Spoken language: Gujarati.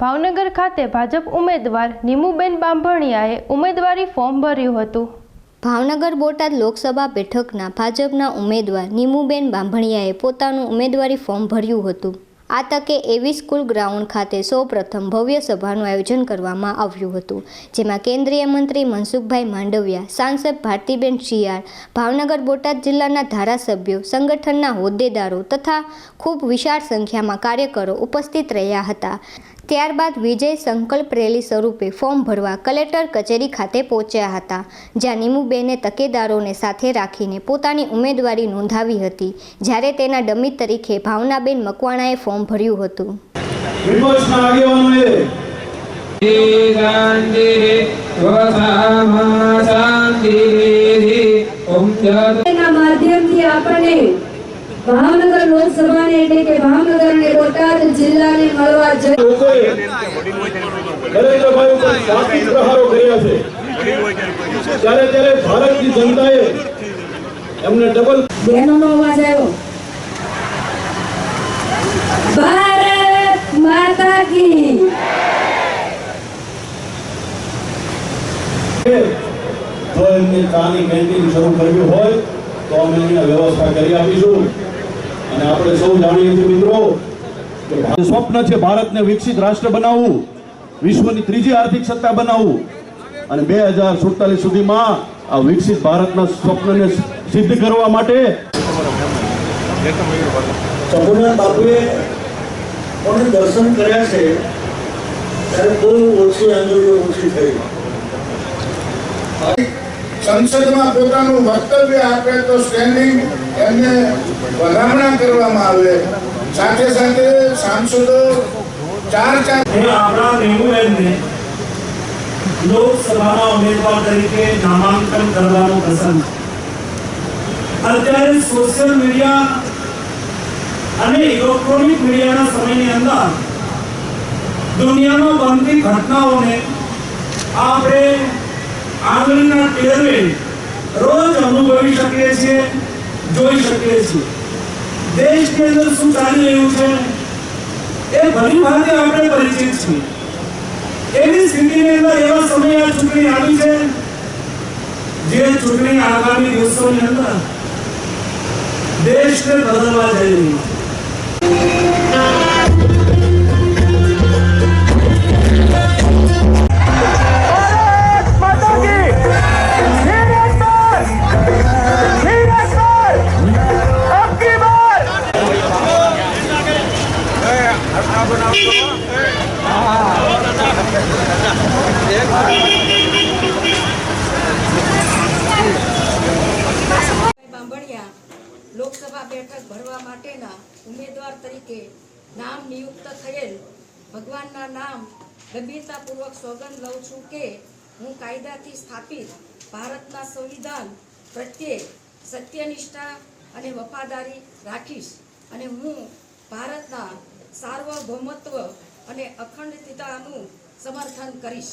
ભાવનગર ખાતે ભાજપ ઉમેદવાર નીમુબેન બાંભણિયાએ ઉમેદવારી ફોર્મ ભર્યું હતું. ભાવનગર બોટાદ લોકસભા બેઠકના ભાજપના ઉમેદવાર નીમુબેન બાંભણિયાએ પોતાનું ઉમેદવારી ફોર્મ ભર્યું હતું. આ તકે એવી સ્કૂલ ગ્રાઉન્ડ ખાતે સૌપ્રથમ ભવ્ય સભાનું આયોજન કરવામાં આવ્યું હતું, જેમાં કેન્દ્રીય મંત્રી મનસુખભાઈ માંડવિયા, સાંસદ ભારતીબેન શિયાળ, ભાવનગર બોટાદ જિલ્લાના ધારાસભ્યો, સંગઠનના હોદ્દેદારો તથા ખૂબ વિશાળ સંખ્યામાં કાર્યકરો ઉપસ્થિત રહ્યા હતા. ત્યારબાદ વિજય સંકલ્પ રેલી સ્વરૂપે ફોર્મ ભરવા કલેક્ટર કચેરી ખાતે પહોંચ્યા હતા, જ્યાં નીમુબેને તકેદારોને સાથે રાખીને પોતાની ઉમેદવારી નોંધાવી હતી. જ્યારે તેના ડમી તરીકે ભાવનાબેન મકવાણાએ ફોર્મ ભર્યું હતું. વિપક્ષના આગેવાનોએ શાંતિઃ વસામા શાંતિઃ ઓમ જય ના માધ્યમથી આપણને ભાવનગર લોકસભાને એટલે કે ભાવનગર અને બોટાદ જિલ્લાને મળવા જઈ નરેન્દ્રભાઈ ઉપર સાથી પ્રહારો કર્યા છે. ત્યારે ત્યારે ભારતની જનતાએ એમને ડબલ બહેનોનો અવાજ આવ્યો. જો એમને ચાની કેન્ટીન શરૂ કરવી હોય, તો અમે અહીંયા વ્યવસ્થા કરી આપીશું. અને આપણે સૌ જાણીએ છીએ મિત્રો કે સ્વપ્ન છે ભારતને વિકસિત રાષ્ટ્ર બનાવવું, વિશ્વની ત્રીજી આર્થિક સત્તા બનાવવું. અને બે હજાર સુડતાલીસ સુધીમાં આ વિકસિત ભારતના સ્વપ્નને સિદ્ધ કરવા માટે ચંપુના બાપુએ દર્શન કર્યા છે, ત્યારે બહુ ઓછી આંદોલન ઓછી થઈ. સંસદમાં પોતાનું વક્તવ્ય આપે તો સ્ટેન્ડિંગ એમને વધામણા કરવામાં આવે. સાથે સાથે સાંસદો ચાર ચાર આપણા ઉમેદવાર તરીકે નામાંકન કરવાનું પસંદ અત્યારે સોશિયલ મીડિયા અને ઇલેક્ટ્રોનિક મીડિયાના સમયની અંદર દુનિયામાં બનતી ઘટનાઓને આપણે આંગળીના ટેરવે રોજ અનુભવી શકીએ છીએ, જોઈ શકીએ છીએ. દેશની અંદર શું ચાલી રહ્યું છે એ ભલી ભાંતિ આપણે પરિચિત છીએ. એવી સ્થિતિની અંદર એવા સમયે ચૂંટણી આવી છે, જે ચૂંટણી આગામી દિવસોની અંદર દેશને બદલવા જઈ રહી છે. લોકસભા બેઠક ભરવા માટેના ઉમેદવાર તરીકે નામ નિયુક્ત થયેલ ભગવાનના નામ ગંભીરતાપૂર્વક સોગંદ લઉં છું કે હું કાયદાથી સ્થાપિત ભારતના સંવિધાન પ્રત્યે સત્યનિષ્ઠા અને વફાદારી રાખીશ અને હું ભારતના સાર્વભૌમત્વ અને અખંડિતતાનું સમર્થન કરીશ.